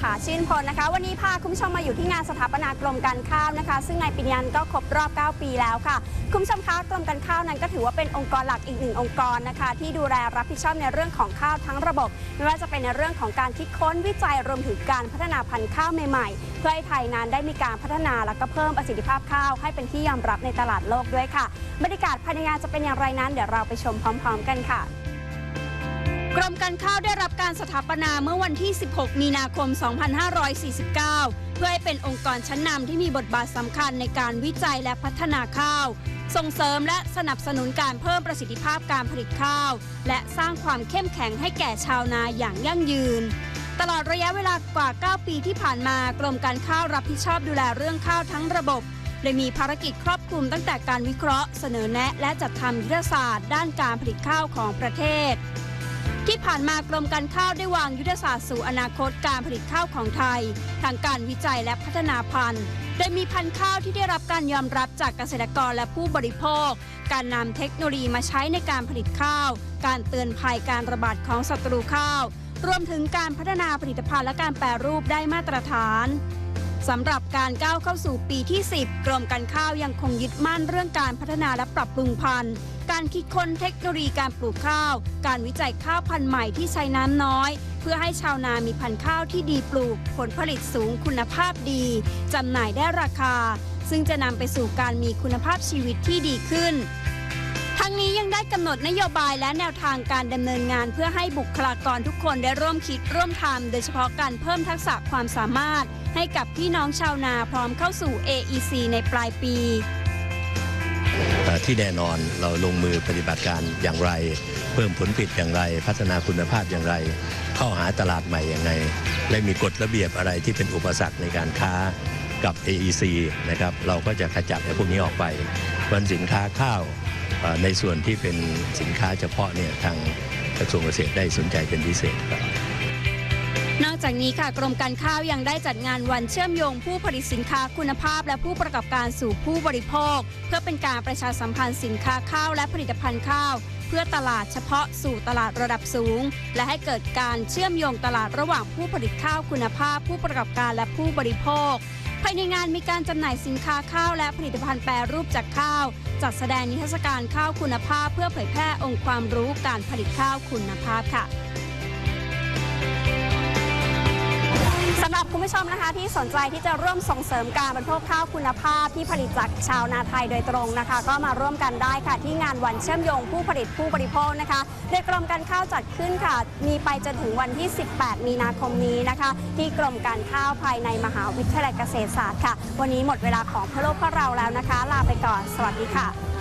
ถาชื่นพลนะคะ วันนี้พาคุณผู้ชมมาอยู่ที่งานสถาปนากรมการข้าวนะคะ ซึ่งในปีนี้ก็ครบรอบ 9 ปีแล้วค่ะ คุณผู้ชมคะกรมการข้าวนั้นก็ถือว่าเป็นองค์กรหลักอีกหนึ่งองค์กรนะคะ ที่ดูแลรับผิดชอบในเรื่องของข้าวทั้งระบบ ไม่ว่าจะเป็นในเรื่องของการคิดค้นวิจัยรวมถึงการพัฒนาพันธุ์ข้าวใหม่ๆ เพื่อให้ไทยนั้นได้มีการพัฒนาและก็เพิ่มประสิทธิภาพข้าวให้เป็นที่ยอมรับในตลาดโลกด้วยค่ะบรรยากาศภายในงานจะเป็นอย่างไรนั้นเดี๋ยวเราไปชมพร้อม ๆ กันค่ะ กรมการข้าวได้รับการสถาปนาเมื่อวันที่ 16 มีนาคม 2549 เพื่อให้เป็นองค์กรชั้นนำที่มีบทบาทสำคัญในการวิจัยและพัฒนาข้าว ส่งเสริมและสนับสนุนการเพิ่มประสิทธิภาพการผลิตข้าว และสร้างความเข้มแข็งให้แก่ชาวนาอย่างยั่งยืน ตลอดระยะเวลากว่า 9 ปีที่ผ่านมากรมการข้าวรับผิดชอบดูแลเรื่องข้าวทั้งระบบเลยมีภารกิจครอบคลุมตั้งแต่การวิเคราะห์ เสนอแนะ และจัดทำยุทธศาสตร์ ด้านการผลิตข้าวของประเทศ ที่ผ่านมากรมการข้าวได้วางยุทธศาสตร์สู่อนาคตการผลิตข้าวของไทย ทางการวิจัยและพัฒนาพันธุ์ โดยมีพันธุ์ข้าวที่ได้รับการยอมรับจากเกษตรกรและผู้บริโภค การนำเทคโนโลยีมาใช้ในการผลิตข้าว การเตือนภัยการระบาดของศัตรูข้าว รวมถึงการพัฒนาผลิตภัณฑ์และการแปรรูปได้มาตรฐานสำหรับการก้าวเข้าสู่ปีที่ 10 กรมการข้าวยังคงยึดมั่นเรื่องการพัฒนาและปรับปรุงพันธุ์ การคิดค้นเทคโนโลยีการปลูกข้าว การวิจัยข้าวพันธุ์ใหม่ที่ใช้น้ำน้อย เพื่อให้ชาวนามีพันธุ์ข้าวที่ดีปลูก ผลผลิตสูงคุณภาพดีจำหน่ายได้ราคา ซึ่งจะนำไปสู่การมีคุณภาพชีวิตที่ดีขึ้นทั้งนี้ยังได้กำหนดนโยบายและแนวทางการดำเนินงานเพื่อให้บุคลากรทุกคนได้ร่วมคิดร่วมทำโดยเฉพาะการเพิ่มทักษะความสามารถ ให้กับพี่น้องชาวนาพร้อมเข้าสู่ AEC ในปลายปี ที่แน่นอนเราลงมือปฏิบัติการอย่างไร เพิ่มผลผลิตอย่างไร พัฒนาคุณภาพอย่างไร เข้าหาตลาดใหม่อย่างไรและมีกฎระเบียบอะไรที่เป็นอุปสรรคในการค้ากับ AEC นะครับเราก็จะขจัดไอ้พวกนี้ออกไปวันสินค้าข้าวในส่วนที่เป็นสินค้าเฉพาะเนี่ยทางกระทรวงเกษตรได้สนใจเป็นพิเศษครับ นอกจากนี้ค่ะกรมการข้าวยังได้จัดงานวันเชื่อมโยงผู้ผลิตสินค้าคุณภาพ และผู้ประกอบการสู่ผู้บริโภค เพื่อเป็นการประชาสัมพันธ์สินค้าข้าวและผลิตภัณฑ์ข้าว เพื่อตลาดเฉพาะสู่ตลาดระดับสูง และให้เกิดการเชื่อมโยงตลาดระหว่างผู้ผลิตข้าวคุณภาพ ผู้ประกอบการและผู้บริโภคภายในงานมีการจำหน่ายสินค้าข้าวและผลิตภัณฑ์แปรรูปจากข้าว จัดแสดงนิทรรศการข้าวคุณภาพ เพื่อเผยแพร่องค์ความรู้การผลิตข้าวคุณภาพค่ะ สำหรับคุณผู้ชมนะคะที่สนใจที่จะร่วมส่งเสริมการบริโภคข้าวคุณภาพที่ผลิตจากชาวนาไทยโดยตรงนะคะ ก็มาร่วมกันได้ค่ะ ที่งานวันเชื่อมโยงผู้ผลิตผู้บริโภคนะคะ โดยกรมการข้าวจัดขึ้นค่ะ มีไปจนถึงวันที่ 18 มีนาคมนี้นะคะ ที่กรมการข้าวภายในมหาวิทยาลัยเกษตรศาสตร์ค่ะ วันนี้หมดเวลาของพื่อโลกพื่อเราแล้วนะคะ ลาไปก่อน สวัสดีค่ะ